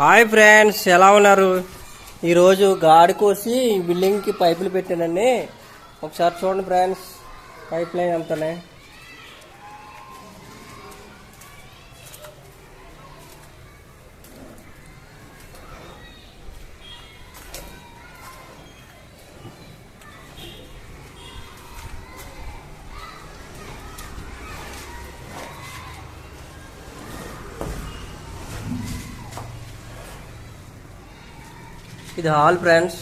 Hi friends ఎలా ఉన్నారు? ఈరోజు గాడి కోసి బిల్డింగ్కి పైపులు పెట్టానండి. ఒకసారి చూడండి ఫ్రెండ్స్ పైప్ లైన్ అంతానే ఇది హాల్ ఫ్రెండ్స్.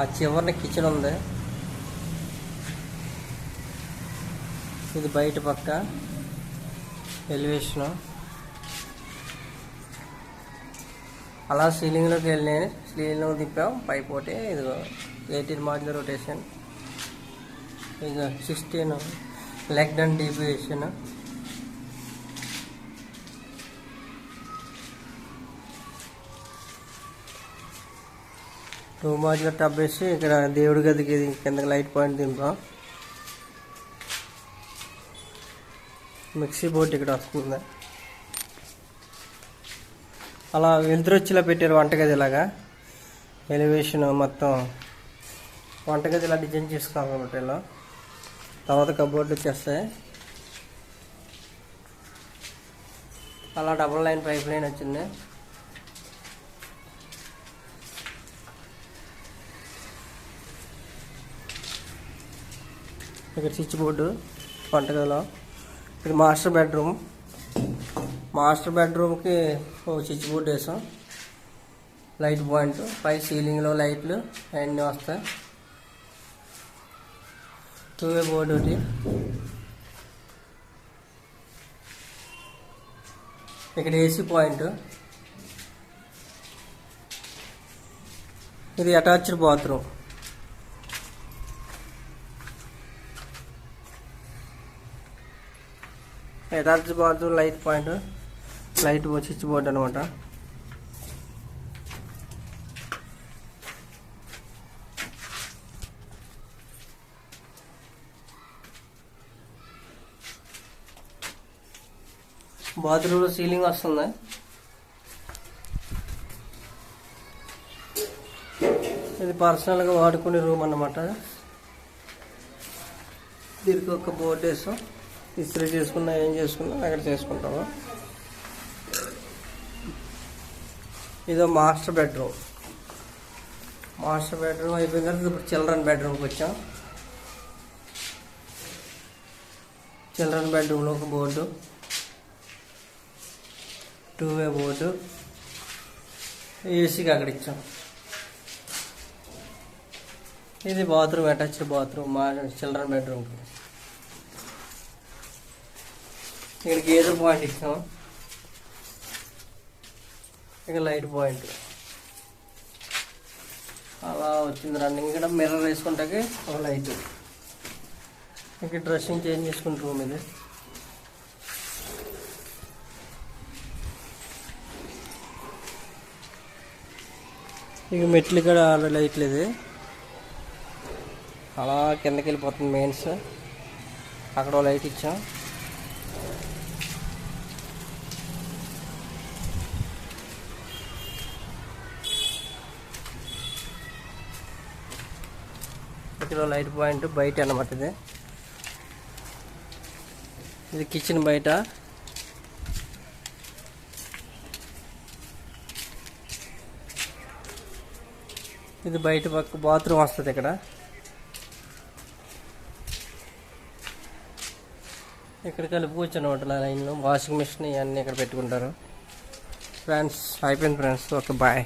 ఆ చివరిన కిచెన్ ఉంది. ఇది బయట పక్క ఎలివేషను అలా సీలింగ్లోకి వెళ్ళి సీలింగ్లో తిప్పాం. పైప్ ఒకటి ఇది ఎయిటీన్ మార్జిన్ రొటేషన్ ఇది సిక్స్టీన్ లెగ్ అండ్ డీవియేషన్ వేసాను మార్జిన్ టబ్ వేసి ఇక్కడ దేవుడి గదికి కింద కిందకి లైట్ పాయింట్ దింపాం. మిక్సీ బోర్డు ఇక్కడ వస్తుంది. అలా వెలుతురు పెట్టారు వంటగది ఇలాగా. ఎలివేషన్ మొత్తం. వంటగది ఇలా డిజైన్ చేసుకోవాలన్నమాట ఇలా. తర్వాత కబోర్డు వచ్చేస్తాయి. అలా డబుల్ లైన్ పైప్ లైన్ వచ్చింది. ఇక్కడ స్విచ్ బోర్డు వంటగదిలో. ఇది మాస్టర్ బెడ్రూమ్. మాస్టర్ బెడ్రూమ్కి ఓ స్విచ్ బోర్డు వేసాం. లైట్ పాయింట్ పై సీలింగ్లో లైట్లు అవన్నీ వస్తాయి. టూ వే బోర్డు ఒకటి. ఇక్కడ ఏసీ పాయింట్. ఇది attached bathroom. Attached bathroom light point. Light switch board అనమాట బాత్రూంలో సీలింగ్ వస్తుంది. ఇది పర్సనల్గా వాడుకునే రూమ్ అన్నమాట. దీనికి ఒక బోర్డు వేసాం. ఇస్త్రీ చేసుకున్నా ఏం చేసుకున్నా అక్కడ చేసుకుంటాము. ఇదో మాస్టర్ బెడ్రూమ్. మాస్టర్ బెడ్రూమ్ అయిపోయిన తర్వాత ఇప్పుడు చిల్డ్రన్ బెడ్రూమ్కి వచ్చాం. చిల్డ్రన్ బెడ్రూమ్లో ఒక బోర్డు. Two way board. ఏసీకి అక్కడ ఇచ్చాం. ఇది బాత్రూమ్ అటాచ్డ్ బాత్రూమ్ మా చిల్డ్రన్ బెడ్రూమ్కి. ఇక్కడ గేదర్ పాయింట్ ఇచ్చాం ఇక లైట్ పాయింట్. అలా వచ్చింది రన్నింగ్. ఇక్కడ మిర్రర్ వేసుకుంటాకి ఒక లైట్. ఇక డ్రెస్సింగ్ చేంజ్ చేసుకుంటాం రూమ్ ఇది. ఇక మెట్లు ఇక్కడ లైట్లు ఇది అలా కిందకి వెళ్ళిపోతుంది మెయిన్స్. అక్కడ లైట్ ఇచ్చాం. కిలో లైట్ పాయింట్ బయట అనమాట ఇది. ఇది కిచెన్ బయట. ఇది బయట పక్క బాత్రూమ్ వస్తుంది ఇక్కడ. ఇక్కడ కలుపుకోవచ్చు అనమాట లైన్లో. వాషింగ్ మిషన్ ఇవన్నీ ఇక్కడ పెట్టుకుంటారు. ఫ్రెండ్స్ అయిపోయింది ఫ్రెండ్స్. Okay bye.